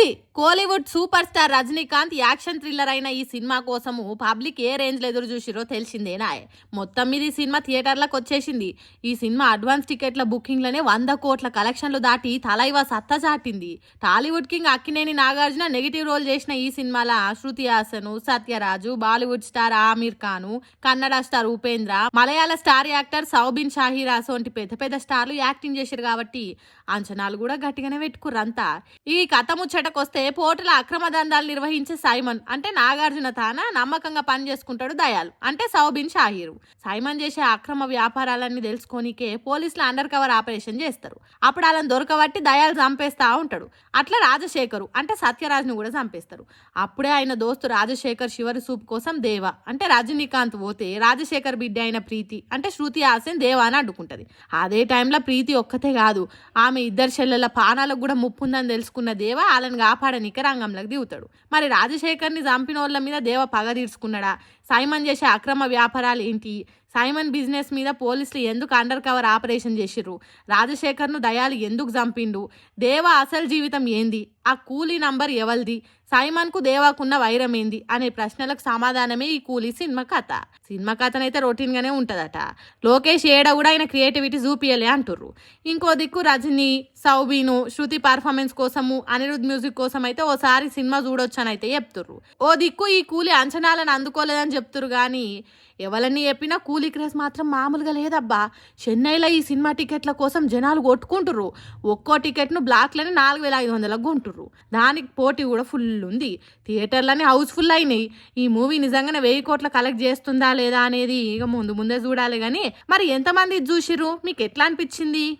Coolie Kollywood super star Rajinikanth action thriller అయిన ఈ cinema కోసము పబ్లిక్ ఏ రేంజ్లో ఎదురు చూసిరో తెలిసిందేనా మొత్తం మీద ఈ సినిమా థియేటర్లకు వచ్చేసింది. ఈ సినిమా అడ్వాన్స్ టికెట్ల బుకింగ్లనే వంద కోట్ల కలెక్షన్లు దాటి తలైవ సత్తా చాటింది. Tollywood king Akkineni Nagarjuna negative role చేసిన ఈ సినిమాల Shruti Haasan Sathyaraj Bollywood star Aamir Khan Kannada star Upendra Malayalam star actor Soubin షాహిరాస్ వంటి పెద్ద పెద్ద స్టార్లు యాక్టింగ్ చేశారు కాబట్టి అంచనాలు కూడా గట్టిగానే పెట్టుకుర్రంతా ఈ కథ ముచ్చటకొస్తే పోర్టుల అక్రమ దందాలు నిర్వహించే సైమన్. అంటే నాగార్జున తాన? నమ్మకంగా పని చేసుకుంటాడు దయాలు అంటే సౌబిన్ షాహీరు. సైమన్ చేసే అక్రమ వ్యాపారాలన్నీ తెలుసుకోనికే పోలీసులు అండర్ కవర్ ఆపరేషన్ చేస్తారు. అప్పుడు వాళ్ళని దొరకబట్టి దయాలు చంపేస్తా ఉంటాడు. అట్లా రాజశేఖరు అంటే సత్యరాజును కూడా చంపేస్తారు. అప్పుడే ఆయన దోస్తు రాజశేఖర్ శివరి సూప్ కోసం దేవ. అంటే రజనీకాంత్ పోతే రాజశేఖర్ బిడ్డ అయిన ప్రీతి అంటే శృతి హాసన్ దేవ అని అడ్డుకుంటది. అదే టైంలో ప్రీతి ఒక్కతే కాదు. ఆమె ఇద్దరు చెల్లెల పానాలకు కూడా ముప్పు ఉందని తెలుసుకున్న దేవ వాళ్ళని కాపాడనిక రంగంలోకి దిగుతాడు. మరి రాజశేఖర్ని చంపిన వాళ్ళ మీద దేవ పగ తీర్చుకున్నాడా? సైమన్ చేసే అక్రమ వ్యాపారాలు ఏంటి? సైమన్ బిజినెస్ మీద పోలీసులు ఎందుకు అండర్ కవర్ ఆపరేషన్ చేసిర్రు? రాజశేఖర్ను దయాలు ఎందుకు చంపిండు? దేవ అసలు జీవితం ఏంది? ఆ కూలీ నంబర్ ఎవరిది సైమన్కు దేవాకున్న వైరం ఏంది? అనే ప్రశ్నలకు సమాధానమే ఈ కూలీ సినిమా కథ. సినిమా కథనైతే రొటీన్గానే ఉంటుందట. లోకేష్ ఏడ కూడా ఆయన క్రియేటివిటీ చూపియలే అంటుర్రు. ఇంకో దిక్కు రజనీ సౌబీను శృతి పర్ఫార్మెన్స్ కోసము అనిరుద్ మ్యూజిక్ కోసం అయితే ఓసారి సినిమా చూడొచ్చు అని అయితే చెప్తుర్రు. ఓ దిక్కు ఈ కూలీ అంచనాలను అందుకోలేదని చెప్తురు కానీ ఎవరన్నీ చెప్పినా కూలీ క్రేజ్ మాత్రం మామూలుగా లేదబ్బా. చెన్నైలో ఈ సినిమా టికెట్ల కోసం జనాలు కొట్టుకుంటుర్రు. ఒక్కో టికెట్ను బ్లాక్లోనే నాలుగు వేల ఐదు వందలకు కొంటుర్రు దానికి పోటీ కూడా ఫుల్ ఉంది. థియేటర్లన్నీ హౌస్ఫుల్ అయినాయి. ఈ మూవీ నిజంగానే వెయ్యి కోట్ల కలెక్ట్ చేస్తుందా లేదా అనేది ఇక ముందు ముందే చూడాలి కానీ మరి ఎంతమంది చూసిర్రు? మీకు ఎట్లా అనిపించింది?